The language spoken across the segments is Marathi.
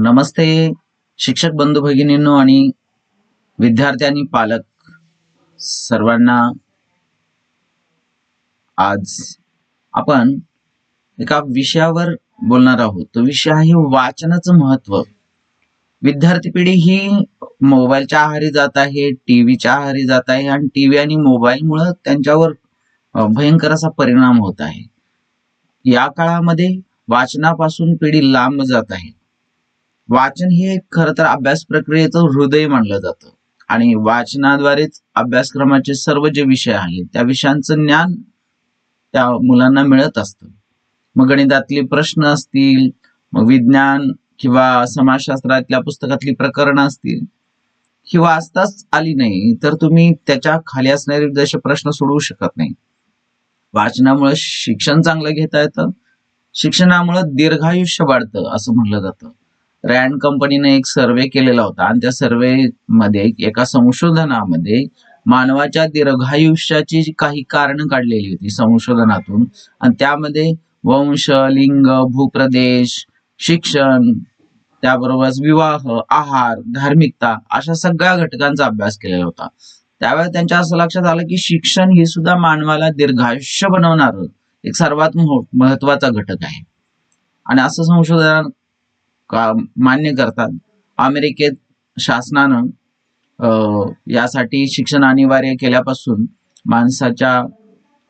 नमस्ते शिक्षक बंधू भगिनींनो आणि विद्यार्थी आणि पालक सर्वांना. आज आपण एका विषयावर बोलणार आहोत. तो विषय आहे वाचनाचं महत्त्व विद्यार्थी पिढी ही मोबाईलच्या आहारी जात आहे टीव्हीच्या आहारी जात आहे आणि टीव्ही आणि मोबाईलमुळं त्यांच्यावर भयंकर असा परिणाम होत आहे. या काळामध्ये वाचनापासून पिढी लांब जात आहे. वाचन हे खर तर अभ्यास प्रक्रियेचं हृदय मानलं जातं. आणि वाचनाद्वारेच अभ्यासक्रमाचे सर्व जे विषय आहेत त्या विषयांचं ज्ञान त्या मुलांना मिळत असतं. मग गणितातले प्रश्न असतील मग विज्ञान किंवा समाजशास्त्रातल्या पुस्तकातली प्रकरणं असतील ही वाचताच आली नाही तर तुम्ही त्याच्याखाली असणारे जसे प्रश्न सोडवू शकत नाही. वाचनामुळे शिक्षण चांगलं घेता येतं शिक्षणामुळे दीर्घायुष्य वाढतं असं म्हणलं जातं. रँड कंपनीने एक सर्वे केलेला होता. आणि त्या सर्वे मध्ये एका संशोधनामध्ये मानवाच्या दीर्घायुष्याची काही कारण काढलेली होती संशोधनातून. आणि त्यामध्ये वंश लिंग भूप्रदेश शिक्षण त्याबरोबरच विवाह आहार धार्मिकता अशा सगळ्या घटकांचा अभ्यास केलेला होता. त्यावेळेस त्यांच्या असं लक्षात आलं की शिक्षण हे सुद्धा मानवाला दीर्घायुष्य बनवणार एक सर्वात महत्त्वाचा घटक आहे. आणि असं संशोधन का मान्य करतात. अमेरिकेत शासनानं यासाठी शिक्षण अनिवार्य केल्यापासून माणसाच्या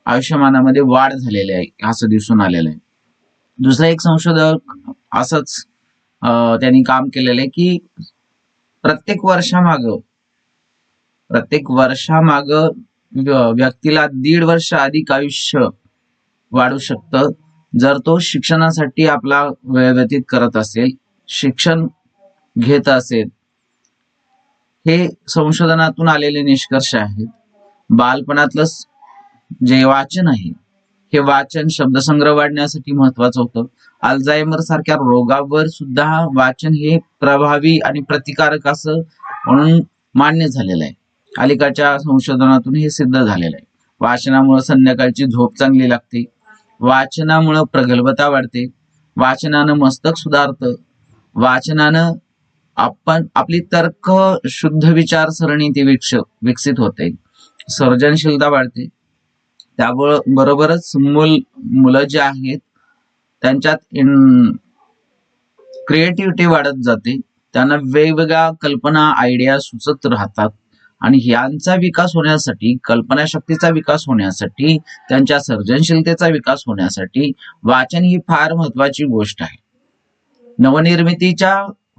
आयुष्यमानामध्ये वाढ झालेली आहे असं दिसून आलेलं आहे. दुसरं एक संशोधक असंच त्यांनी काम केलेलं आहे की प्रत्येक वर्षामाग प्रत्येक वर्षामाग व्यक्तीला दीड वर्ष अधिक आयुष्य वाढू शकतं जर तो शिक्षणासाठी आपला वेळ व्यतीत करत असेल. शिक्षण घेत असेल हे संशोधनातून आलेले निष्कर्ष आहेत. बालपणातलं जे वाचन आहे हे वाचन शब्दसंग्रह वाढण्यासाठी महत्वाचं होतं. अल्झायमर सारख्या रोगावर सुद्धा वाचन हे प्रभावी आणि प्रतिकारक असं म्हणून मान्य झालेलं आहे. अलीकडच्या संशोधनातून हे सिद्ध झालेलं आहे. वाचनामुळे संध्याकाळची झोप चांगली लागते. वाचनामुळं प्रगल्भता वाढते. वाचनानं मस्तक सुधारतं. वाचनानं आपण आपली तर्क शुद्ध विचारसरणी ती विक्ष विकसित होते. सर्जनशीलता वाढते. त्यामुळं बरोबरच मूल मुलं जे आहेत त्यांच्यात क्रिएटिव्हिटी वाढत जाते. त्यांना वेगवेगळ्या कल्पना आयडिया सुचत राहतात. आणि यांचा विकास होण्यासाठी कल्पनाशक्तीचा विकास होण्यासाठी त्यांच्या सर्जनशीलतेचा विकास होण्यासाठी वाचन ही फार महत्वाची गोष्ट आहे. नवनिर्मितीच्या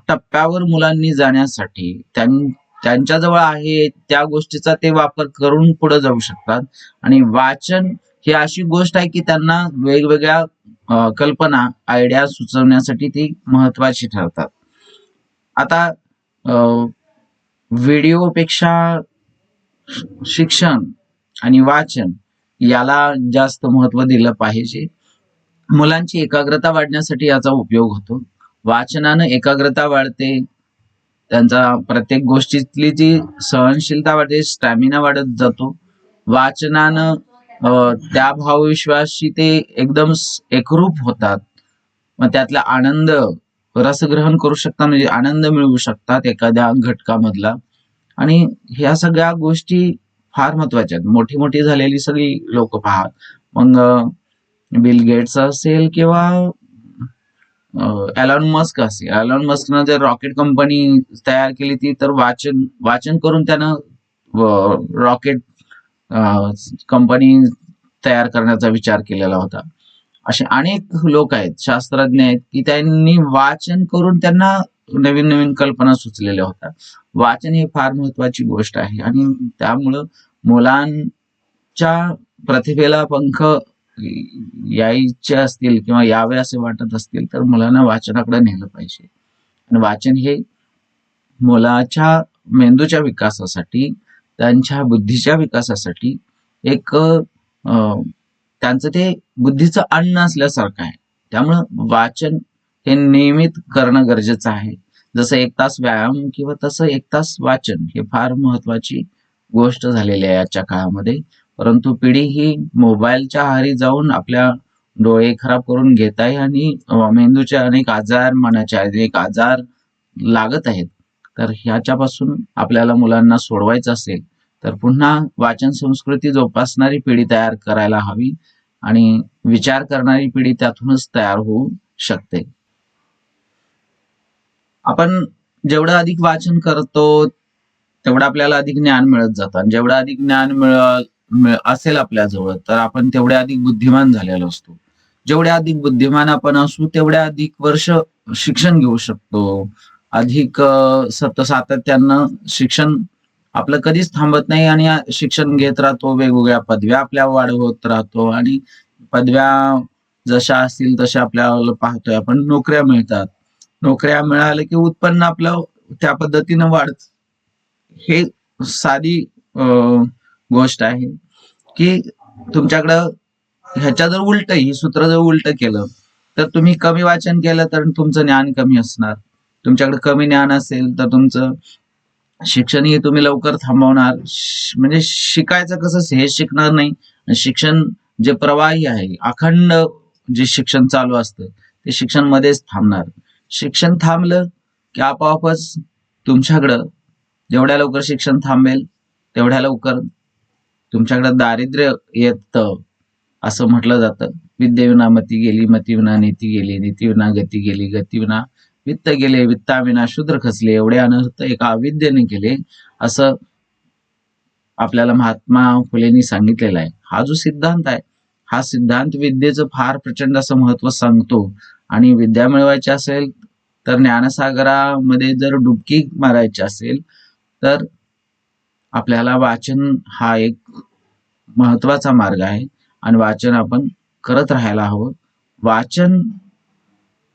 टप्प्यावर मुलांनी जाण्यासाठी त्यांच्याजवळ आहे त्या गोष्टीचा ते वापर करून पुढे जाऊ शकतात. आणि वाचन ही अशी गोष्ट आहे की त्यांना वेगवेगळ्या कल्पना आयडिया सुचवण्यासाठी ती महत्वाची ठरतात. आता व्हिडिओपेक्षा शिक्षण आणि वाचन याला जास्त महत्त्व दिलं पाहिजे. मुलांची एकाग्रता वाढण्यासाठी याचा उपयोग होतो. वाचनानं एकाग्रता वाढते. त्यांचा प्रत्येक गोष्टीतली जी सहनशीलता वाढते स्टॅमिना वाढत जातो. वाचनानं त्या भावविश्वाशी ते एकदम एकरूप होतात. मग त्यातला आनंद रसग्रहण करू शकतात म्हणजे आनंद मिळवू शकतात एखाद्या घटकामधला. आणि ह्या सगळ्या गोष्टी फार महत्त्वाच्या आहेत. मोठी मोठी झालेली सगळी लोक पाहत. मग बिल गेट्स असेल किंवा एलॉन मस्क असेल एलॉन मस्कनं जर रॉकेट कंपनी तयार केली ती तर वाचन वाचन करून त्यानं रॉकेट कंपनी तयार करण्याचा विचार केलेला होता. असे अनेक लोक आहेत शास्त्रज्ञ आहेत की त्यांनी वाचन करून त्यांना नवीन नवीन कल्पना सुचलेल्या होत्या. वाचन ही फार महत्वाची गोष्ट आहे. आणि त्यामुळं मुलांच्या प्रतिभेला पंख यायचे असतील किंवा यावे असे वाटत असतील तर मुलांना वाचनाकडे नेलं पाहिजे. आणि वाचन हे मुलाच्या मेंदूच्या विकासासाठी त्यांच्या बुद्धीच्या विकासासाठी एक अं, त्यांचं ते बुद्धीचं अन्न असल्यासारखं आहे. त्यामुळं वाचन हे नियमित करणं गरजेचं आहे. जसं एक तास व्यायाम किंवा तसं एक तास वाचन हे फार महत्वाची गोष्ट झालेली आहे आजच्या काळामध्ये. परंतु पिढी ही मोबाईलच्या आहारी जाऊन आपल्या डोळे खराब करून घेत आहे आणि मेंदूचे अनेक आजार मनाचे अनेक आजार लागत आहेत. तर ह्याच्यापासून आपल्याला मुलांना सोडवायचं असेल तर पुन्हा वाचन संस्कृती जोपासणारी पिढी तयार करायला हवी आणि विचार करणारी पिढी त्यातूनच तयार होऊ शकते. आपण जेवढं अधिक वाचन करतो तेवढं आपल्याला अधिक ज्ञान मिळत जातं. आणि जेवढं अधिक ज्ञान मिळत असेल आपल्याजवळ तर आपण तेवढे अधिक बुद्धिमान झालेलो असतो. जेवढे अधिक बुद्धिमान आपण असू तेवढ्या अधिक वर्ष शिक्षण घेऊ शकतो. अधिक सत सातत्यानं शिक्षण आपलं कधीच थांबत नाही आणि शिक्षण घेत राहतो वेगवेगळ्या पदव्या आपल्या वाढवत राहतो आणि पदव्या जशा असतील तशा आपल्याला पाहतोय आपण नोकऱ्या मिळतात. नोकऱ्या मिळाल्या की उत्पन्न आपलं त्या पद्धतीनं वाढत. हे साधी अं, गोष्ट आहे की तुमच्याकडं ह्याच्या जर उलट ही सूत्र जर उलट केलं तर तुम्ही कमी वाचन केलं तर तुमचं ज्ञान कमी असणार. तुमच्याकडे कमी ज्ञान असेल तर तुमचं शिक्षणही तुम्ही लवकर थांबवणार. श- म्हणजे शिकायचं कसं हे शिकणार नाही. शिक्षण जे प्रवाही आहे अखंड जे शिक्षण चालू असतं ते शिक्षण मध्येच थांबणार. शिक्षण थांबलं की आपोआपच तुमच्याकडं जेवढ्या लवकर शिक्षण थांबेल तेवढ्या लवकर तुमच्याकडे दारिद्र्य येतं असं म्हटलं जातं. विद्येविना मती गेली मतीविना नीती गेली नीतीविना गती गेली गतीविना वित्त गेले वित्ताविना शूद्र खचले एवढे अनर्थ एका अविद्येने केले असं आपल्याला महात्मा फुलेंनी सांगितलेलं आहे. हा जो सिद्धांत आहे हा सिद्धांत विद्येचं फार प्रचंड असं महत्त्व सांगतो. आणि विद्या मिळवायची असेल तर ज्ञानसागरामध्ये जर डुबकी मारायची असेल तर आपल्याला वाचन हा एक महत्त्वाचा मार्ग आहे. आणि वाचन आपण करत राहायला हवं. वाचन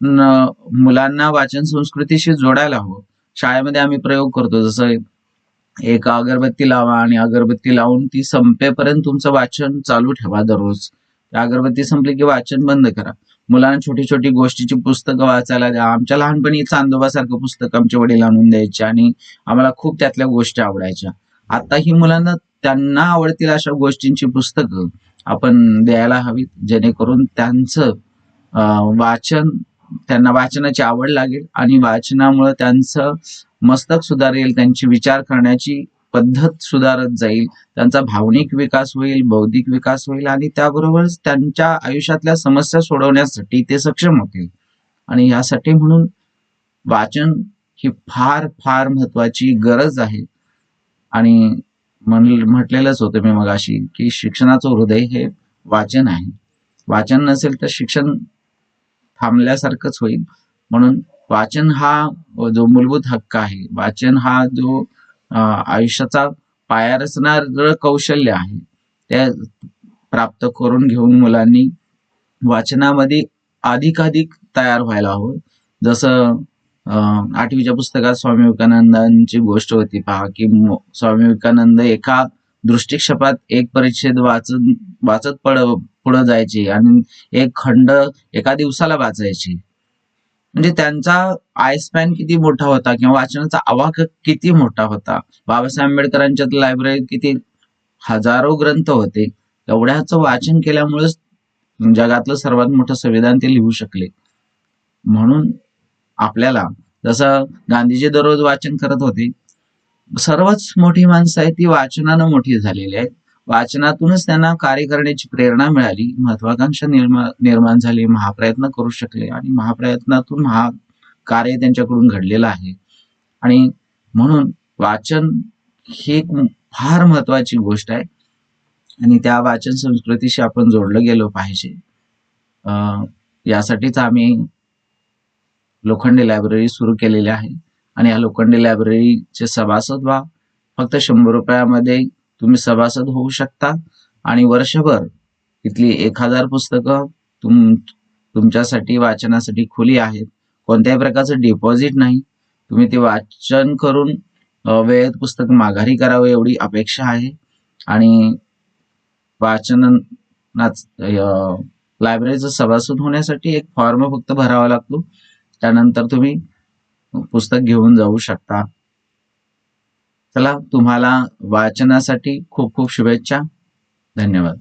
न- मुलांना वाचन संस्कृतीशी जोडायला हवं. शाळेमध्ये आम्ही प्रयोग करतो. जसं एक अगरबत्ती लावा आणि अगरबत्ती लावून ती संपेपर्यंत तुमचं वाचन चालू ठेवा दररोज. अगरबत्ती संपली की वाचन बंद करा. मुलांना छोटी छोटी गोष्टीची पुस्तकं वाचायला द्या. आमच्या लहानपणी चांदोबासारखं पुस्तक आमचे वडील आणून द्यायचे आणि आम्हाला खूप त्यातल्या गोष्टी आवडायच्या. आता ही मुलांना त्यांना आवडतील अशा गोष्टींची पुस्तकं आपण द्यायला हवीत जेणेकरून त्यांचं वाचन त्यांना वाचनाची आवड लागेल आणि वाचनामुळे त्यांचं मस्तक सुधारेल त्यांची विचार करण्याची पद्धत सुधारत जाईल त्यांचा भावनिक विकास होईल बौद्धिक विकास होईल आणि त्याबरोबरच त्यांच्या आयुष्यातल्या समस्या सोडवण्यासाठी ते सक्षम होतील. आणि यासाठी म्हणून वाचन ही फार फार महत्वाची गरज आहे. आणि म्हण- म्हटलेलंच होतं मी मगाशी की शिक्षणाचं हृदय हे वाचन आहे. वाचन नसेल तर शिक्षण थांबल्यासारखंच होईल. म्हणून वाचन हा जो मूलभूत हक्क आहे वाचन हा जो आयुष्याचा पाया रचणार कौशल्य आहे त्या प्राप्त करून घेऊन मुलांनी वाचनामध्ये अधिकाधिक तयार व्हायला हवं. जसं आठवीच्या पुस्तकात स्वामी विवेकानंदांची गोष्ट होती. पहा की स्वामी विवेकानंद एका दृष्टिक्षेपात एक परिच्छेद वाचत वाचत पड पुढे जायचे आणि एक खंड एका दिवसाला वाचायची. म्हणजे त्यांचा आयस्पॅन किती मोठा होता किंवा वाचनाचा आवाक किती मोठा होता. बाबासाहेब आंबेडकरांच्या लायब्ररीत किती हजारो ग्रंथ होते. एवढ्याचं वाचन केल्यामुळेच जगातलं सर्वात मोठं संविधान ते लिहू शकले. म्हणून आपल्याला. जसं गांधीजी दररोज वाचन करत होते सर्वच मोठी माणसं आहेत ती वाचनानं मोठी झालेली आहेत. वाचनातूनच त्यांना कार्य करण्याची प्रेरणा मिळाली महत्वाकांक्षा निर्माण निर्माण झाली महाप्रयत्न करू शकले आणि महाप्रयत्नातून महा कार्य त्यांच्याकडून घडलेलं आहे. आणि म्हणून वाचन ही एक फार महत्वाची गोष्ट आहे आणि त्या वाचन संस्कृतीशी आपण जोडलं गेलो पाहिजे. अं, यासाठीच आम्ही लोखंडी लायब्ररी सुरू केलेली आहे. आणि या लोखंडी लायब्ररीचे सभासद व्हा. फक्त शंभर रुपयामध्ये तुम्ही सभासद होऊ शकता. आणि वर्षभर इथली एक हजार पुस्तकं तुम तुमच्यासाठी वाचनासाठी खुली आहेत. कोणत्याही प्रकारचं डिपॉझिट नाही. तुम्ही ते वाचन करून वेळेत पुस्तक माघारी करावं एवढी अपेक्षा आहे. आणि वाचनाच लायब्ररीचं सभासद होण्यासाठी एक फॉर्म फक्त भरावा लागतो. त्यानंतर तुम्ही पुस्तक घेऊन जाऊ शकता. चला तुम्हाला वाचनासाठी खूप खूप शुभेच्छा. धन्यवाद.